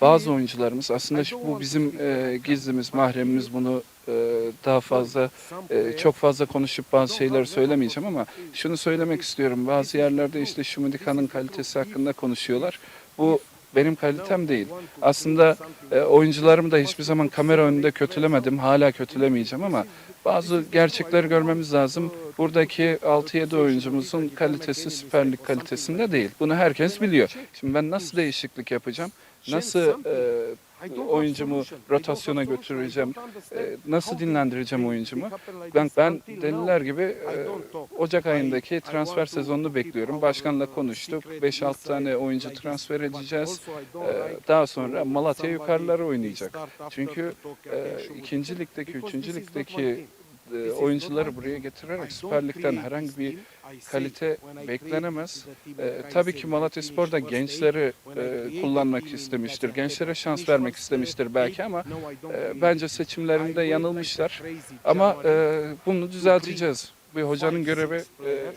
bazı oyuncularımız aslında şu- bu bizim e, gizlimiz, mahremimiz bunu e, daha fazla e, çok fazla konuşup bazı şeyleri söylemeyeceğim ama şunu söylemek istiyorum. Bazı yerlerde işte Şumidika'nın kalitesi hakkında konuşuyorlar. Bu benim kalitem değil. Aslında e, oyuncularımı da hiçbir zaman kamera önünde kötülemedim. Hala kötülemeyeceğim ama bazı gerçekleri görmemiz lazım. Buradaki 6-7 oyuncumuzun kalitesi Süper kalitesinde değil. Bunu herkes biliyor. Şimdi ben nasıl değişiklik yapacağım? Nasıl e, oyuncumu rotasyona götüreceğim? E, nasıl dinlendireceğim oyuncumu? Ben, ben deliler gibi e, Ocak ayındaki transfer sezonunu bekliyorum. Başkanla konuştuk. 5-6 tane oyuncu transfer edeceğiz. E, Daha sonra Malatya yukarıları oynayacak. Çünkü ikinci ligdeki, üçüncü ligdeki e, oyuncuları buraya getirerek Süper Lig'den herhangi bir kalite beklenemez. E, tabii ki Malatya Spor da gençleri e, kullanmak istemiştir. Gençlere şans vermek istemiştir belki ama e, bence seçimlerinde yanılmışlar. Ama e, bunu düzelteceğiz. Bir hocanın görevi e,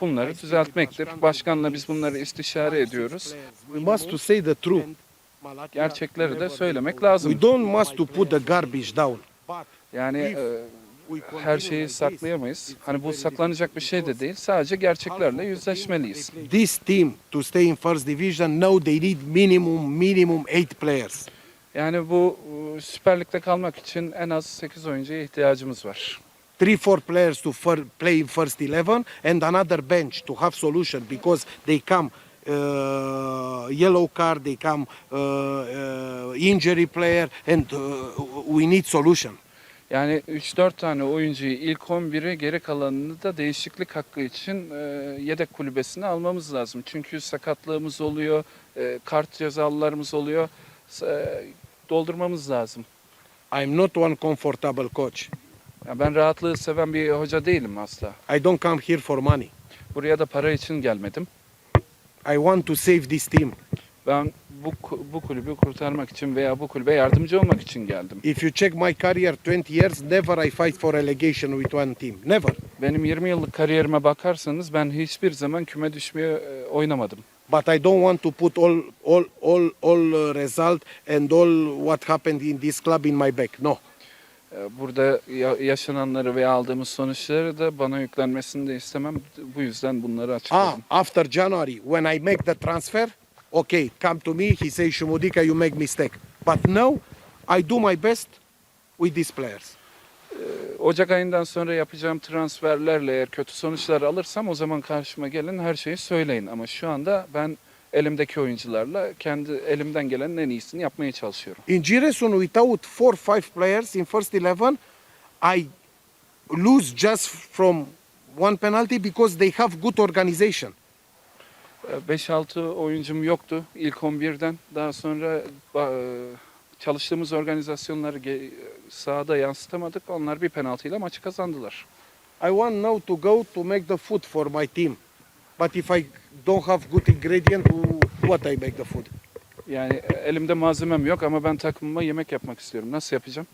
bunları düzeltmektir. Başkanla biz bunları istişare ediyoruz. We must to say the truth. Gerçekleri de söylemek We lazım. don't must to put the garbage down. Yani e, her şeyi saklayamayız. Hani bu saklanacak bir şey de değil. Sadece gerçeklerle yüzleşmeliyiz. This team to stay in first division now they need minimum minimum eight players. Yani bu e, Süper Lig'de kalmak için en az 8 oyuncuya ihtiyacımız var. Three four players to fir- play in first eleven and another bench to have solution because they come uh, yellow card, they come uh, uh, injury player and uh, we need solution. Yani 3-4 tane oyuncuyu ilk 11'e geri kalanını da değişiklik hakkı için e, yedek kulübesine almamız lazım. Çünkü sakatlığımız oluyor, e, kart cezalılarımız oluyor. E, doldurmamız lazım. I'm not one comfortable coach. Ya ben rahatlığı seven bir hoca değilim asla. I don't come here for money. Buraya da para için gelmedim. I want to save this team. Ben bu bu kulübü kurtarmak için veya bu kulübe yardımcı olmak için geldim. If you check my career 20 years, never I fight for relegation with one team. Never. Benim 20 yıllık kariyerime bakarsanız ben hiçbir zaman küme düşmeye e, oynamadım. But I don't want to put all all all all uh, result and all what happened in this club in my back. No. E, Burada ya- yaşananları ve aldığımız sonuçları da bana yüklenmesini de istemem. Bu yüzden bunları Ah, açıkladım. after January, when I make the transfer, okay, come to me. He says, Shumudika, you make mistake. But now, I do my best with these players. Ocak ayından sonra yapacağım transferlerle eğer kötü sonuçlar alırsam o zaman karşıma gelin her şeyi söyleyin. Ama şu anda ben elimdeki oyuncularla kendi elimden gelenin en iyisini yapmaya çalışıyorum. In Giresun, without four, five players in first 11, I lose just from one penalty because they have good organization. 5-6 oyuncum yoktu ilk 11'den. Daha sonra ba- çalıştığımız organizasyonları sahada yansıtamadık. Onlar bir penaltıyla maçı kazandılar. I want now to go to make the food for my team. But if I don't have good ingredient, what I make the food? Yani elimde malzemem yok ama ben takımıma yemek yapmak istiyorum. Nasıl yapacağım?